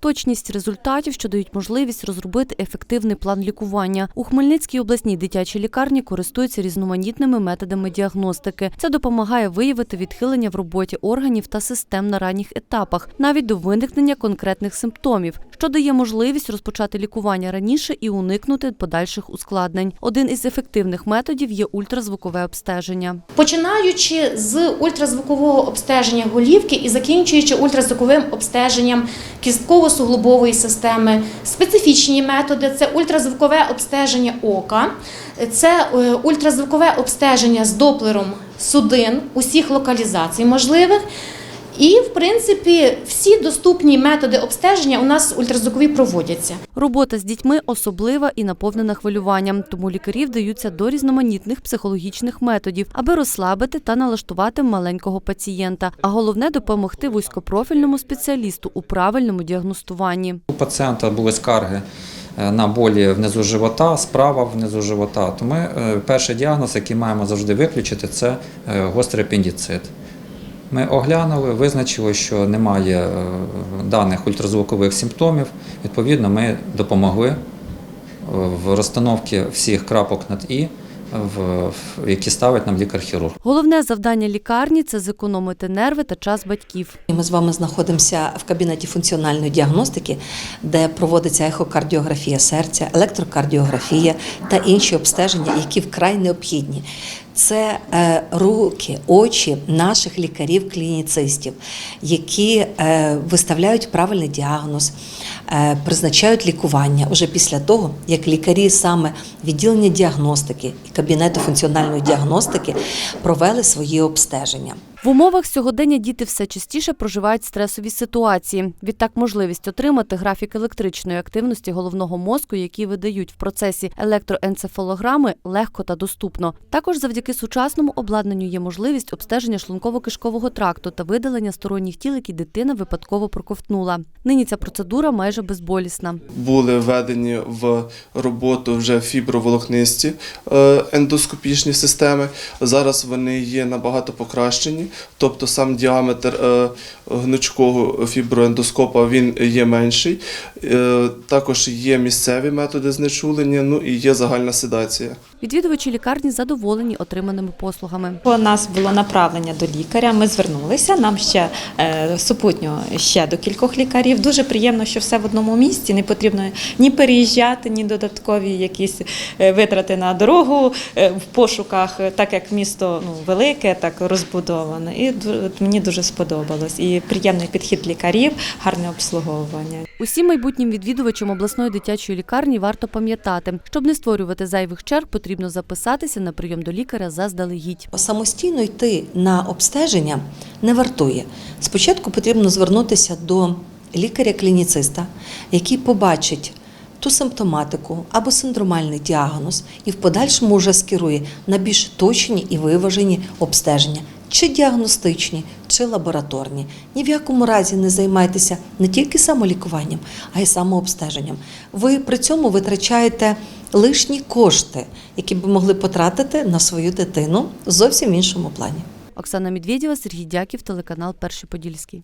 точність результатів, що дають можливість розробити ефективний план лікування. У Хмельницькій обласній дитячій лікарні користуються різноманітними методами діагностики. Це допомагає виявити відхилення в роботі органів та систем на ранніх етапах, навіть до виникнення конкретних симптомів, що дає можливість розпочати лікування раніше і уникнути подальших ускладнень. Один із ефективних методів є ультразвукове обстеження. Починаючи з ультразвукового обстеження голівки і закінчуючи ультразвуковим обстеженням кістково-суглобової системи, специфічні методи це ультразвукове обстеження ока, це е, ультразвукове обстеження з доплером судин усіх локалізацій можливих. І, в принципі, всі доступні методи обстеження у нас ультразвукові проводяться. Робота з дітьми особлива і наповнена хвилюванням, тому лікарі вдаються до різноманітних психологічних методів, аби розслабити та налаштувати маленького пацієнта. А головне допомогти вузькопрофільному спеціалісту у правильному діагностуванні. У пацієнта були скарги е, на болі внизу живота, справа внизу живота. То ми е, перший діагноз, який маємо завжди виключити, це е, гострий апендицит. Ми оглянули, визначили, що немає е, даних ультразвукових симптомів. Відповідно, ми допомогли е, в розстановці всіх крапок над і, в- в- які ставить нам лікар-хірург. Головне завдання лікарні це зекономити нерви та час батьків. Ми з вами знаходимося в кабінеті функціональної діагностики, де проводиться ехокардіографія серця, електрокардіографія та інші обстеження, які вкрай необхідні. Це е, руки, очі наших лікарів-клініцистів, які е, виставляють правильний діагноз, е, призначають лікування уже після того, як лікарі саме відділення діагностики і кабінету функціональної діагностики провели свої обстеження. В умовах сьогодення діти все частіше проживають стресові ситуації. Відтак, можливість отримати графік електричної активності головного мозку, який видають в процесі електроенцефалограми, легко та доступно. Також завдяки сучасному обладнанню є можливість обстеження шлунково-кишкового тракту та видалення сторонніх тіл, які дитина випадково проковтнула. Нині ця процедура майже безболісна. були введені в роботу вже фіброволокнисті е, ендоскопічні системи. Зараз вони є набагато покращені, тобто сам діаметр е, гнучкого фіброендоскопа він є менший. Е, Також є місцеві методи знечулення, ну і є загальна седація. Відвідувачі лікарні задоволені отриманими послугами. У нас було направлення до лікаря. Ми звернулися. Нам ще е, супутньо ще до кількох лікарів. Дуже приємно, що все в одному місці. Не потрібно ні переїжджати, ні додаткові якісь витрати на дорогу в пошуках, так як місто ну велике, так розбудоване. І ду- мені дуже сподобалось. І приємний підхід лікарів, гарне обслуговування. Усім майбутнім відвідувачам обласної дитячої лікарні варто пам'ятати, щоб не створювати зайвих черг, потрібно записатися на прийом до лікаря заздалегідь. Самостійно йти на обстеження не вартує. Спочатку потрібно звернутися до лікаря-клініциста, який побачить ту симптоматику або синдромальний діагноз і в подальшому вже скерує на більш точні і виважені обстеження, чи діагностичні, чи лабораторні. Ні в якому разі не займайтеся не тільки самолікуванням, а й самообстеженням. Ви при цьому витрачаєте лишні кошти, які б могли потратити на свою дитину зовсім в іншому плані. Оксана Медведєва, Сергій Дяків, телеканал Перший Подільський.